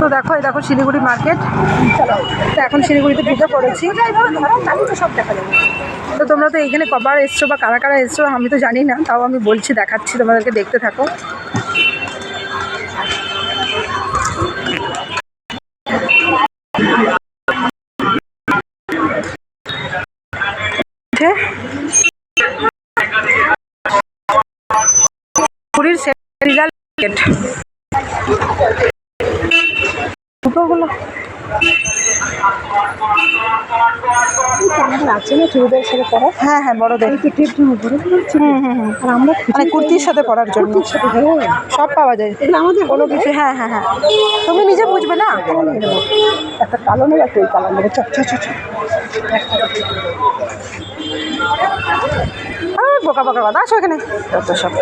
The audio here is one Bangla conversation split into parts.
তো দেখো, এই দেখো শিলিগুড়ি মার্কেট। তো এখন শিলিগুড়িতে ঢুকে পড়েছি। তো তোমরা তো এইখানে কবার এসছো বা কারা কারা এসছো আমি তো জানি না, তাও আমি বলছি, দেখাচ্ছি, তোমাদেরকে দেখতে থাকো। পুরীর কেমন না চুড়িদার সাথে পরা হ্যাঁ হ্যাঁ বড়দের। এই জন্য বড় হুম হুম হুম। আর আমরা মানে কুর্তির সাথে পরার জন্য। হ্যাঁ। সব পাওয়া যায়। আমাদের কোনো কিছু হ্যাঁ হ্যাঁ হ্যাঁ। তুমি নিজে বুঝবে না? একটা কালো নেবে একটা কালো নেবে বোকা বোকা কথা আসো এখানে। সব।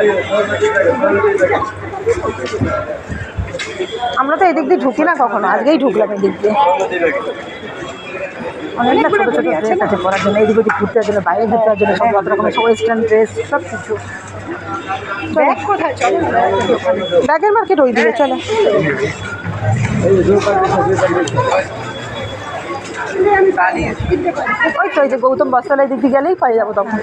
আমরা তো এদিক দিয়ে ঢুকি না কখনো। আজকেই ঢুকলাম এদিক দিয়ে। অনেকটা ছোটো ছোটো ড্রেস আছে পরার জন্য এদিক ওদিক ঘুরতে জন্য বাইরে ঘুরতে জন্য সব কত রকমের ওয়েস্টার্ন ড্রেস সব কিছু। ব্যাগের মার্কেট ওই দিকে চলো। ওই তো ওই যে গৌতম বস্ত্রালয় দিক দিয়ে গেলেই পাই যাব তখন।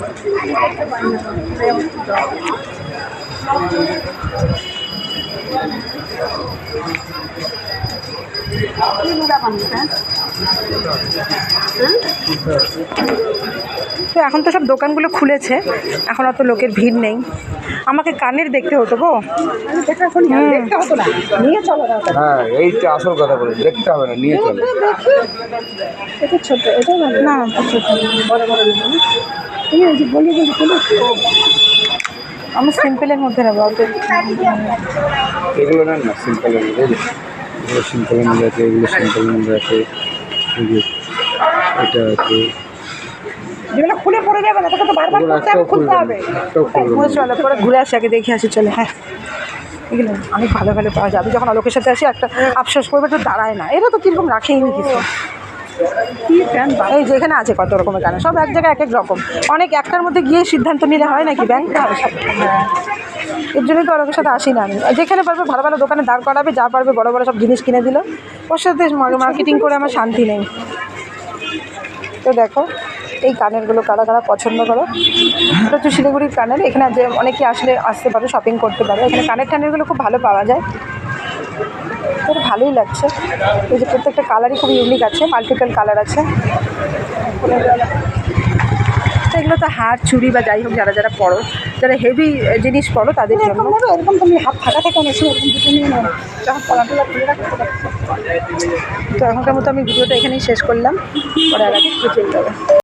তো এখন তো সব দোকানগুলো খুলেছে। এখন অত লোকের ভিড় নেই। আমাকে কানের দেখতে হতো গো। দেখতে হতো না। নিয়ে চলো হ্যাঁ এইটা আসল কথা বলে দেখতে হবে না নিয়ে চলো। এটা ছোট এটা না? তো ছোট। বড় বড় তুমি ওই যে বলি বলি বলি আমি সিম্পলের মধ্যে নেব এগুলো নেন না সিম্পলের মধ্যে এগুলো সিম্পলের মধ্যে আছে এগুলো সিম্পলের মধ্যে আছে। এটা আছে। যেগুলো খুলে পড়ে যাবে না তোকে তো বারবার হবে খুলতে হবে। চলো পরে ঘুরে আসি আগে দেখে আসি চলে হ্যাঁ। এগুলো অনেক ভালো ভালো পাওয়া যাবে যখন লোকের সাথে আসি একটা আফসোস করবে তো দাঁড়ায় না। এটা তো কীরকম রাখেই নি কিছু। এই যে এখানে আছে কত রকমের গান সব এক জায়গায় এক এক রকম। অনেক একটার মধ্যে গিয়ে সিদ্ধান্ত নিলে হয় নাকি সব এর জন্যই তো লোকের সাথে আসি না আমি। যেখানে পারবে ভালো ভালো দোকানে দাঁড় করাবে যা পারবে বড় বড় সব জিনিস কিনে দিল। ওর সাথে মার্কেটিং করে আমার শান্তি নেই। তো দেখো এই কানেরগুলো কারা কারা পছন্দ করো? এটা হচ্ছে শিলিগুড়ির কানের এখানে যে অনেকে আসলে আসতে পারো শপিং করতে পারো। এখানে কানের টানেরগুলো খুব ভালো পাওয়া যায়। তো ভালোই লাগছে। এই যে প্রত্যেকটা কালারই খুব ইউনিক আছে মাল্টিপল কালার আছে। এগুলো তো হার চুড়ি বা যাই হোক যারা যারা পড়ো যারা হেভি জিনিস পড়ো তাদের জন্য। এরকম তুমি হাত ফাঁকা থাকে রাখো তখন তো এখনকার মতো আমি ভিডিওটা এখানেই শেষ করলাম। পরে আর চলে যাবে।